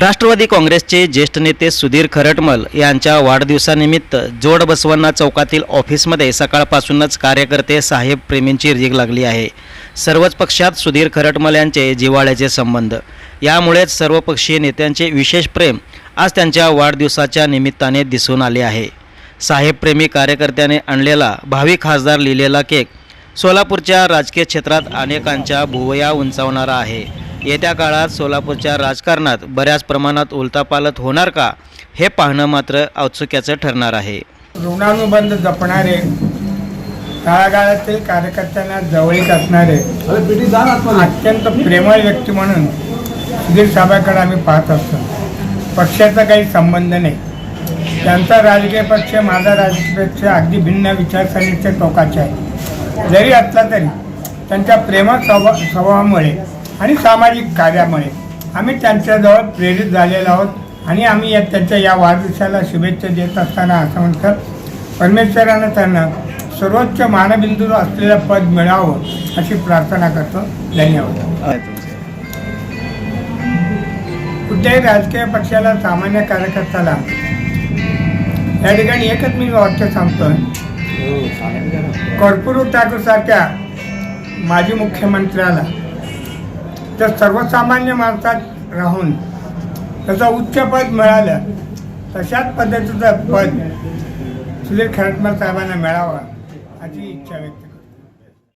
राष्ट्रवादी काँग्रेसचे ज्येष्ठ नेते सुधीर खरटमल यांच्या वाढदिवसानिमित्त जोड बसवन्ना चौकातील ऑफिसमध्ये सकाळपासूनच कार्यकर्ते साहेब प्रेमींची रीग लागली आहे. सर्वच पक्षात सुधीर खरटमल यांचे जिव्हाळ्याचे संबंध. यामुळेच सर्वपक्षीय नेत्यांचे विशेष प्रेम आज त्यांच्या वाढदिवसाच्या निमित्ताने दिसून आले आहे. साहेबप्रेमी कार्यकर्त्याने आणलेला भावी खासदार लिहिलेला केक सोलापूरच्या राजकीय क्षेत्रात अनेकांच्या भुवया उंचावणारा आहे. येत्या काळात सोलापूरच्या राजकारणात बऱ्याच प्रमाणात उलतापालत होणार का हे पाहणं मात्र औत्सुक्याचं ठरणार आहे. ऋणानुबंध जपणारे तळागाळातील कार्यकर्त्यांना जवळीक असणारे अत्यंत प्रेमळ व्यक्ती म्हणून सुधीर साहेबांकडे आम्ही पाहत असतो. पक्षाचा काही संबंध नाही. त्यांचा राजकीय पक्ष माझा राजकीय पक्ष अगदी भिन्न विचारसरणीच्या टोकाचे आहे. जरी असला तरी त्यांच्या प्रेमळ स्वभाव स्वभावामुळे आणि सामाजिक कार्यामुळे आम्ही त्यांच्याजवळ प्रेरित झालेलो आहोत आणि आम्ही या त्यांच्या या वाढदिवसाला शुभेच्छा देत असताना असं म्हणतात. परमेश्वरानं त्यांना सर्वोच्च मानबिंदू असलेलं पद मिळावं अशी प्रार्थना करतो. धन्यवाद. कुठल्याही राजकीय पक्षाला सामान्य कार्यकर्त्याला या ठिकाणी एकच मी वाक्य सांगतो कर्पूर ठाकूर सारख्या माजी मुख्यमंत्र्याला तर सर्वसामान्य माणसात राहून त्याचा उच्च पद मिळालं तशाच पद्धतीचं पद सुधीर खरटमल साहेबांना मिळावा अशी इच्छा व्यक्त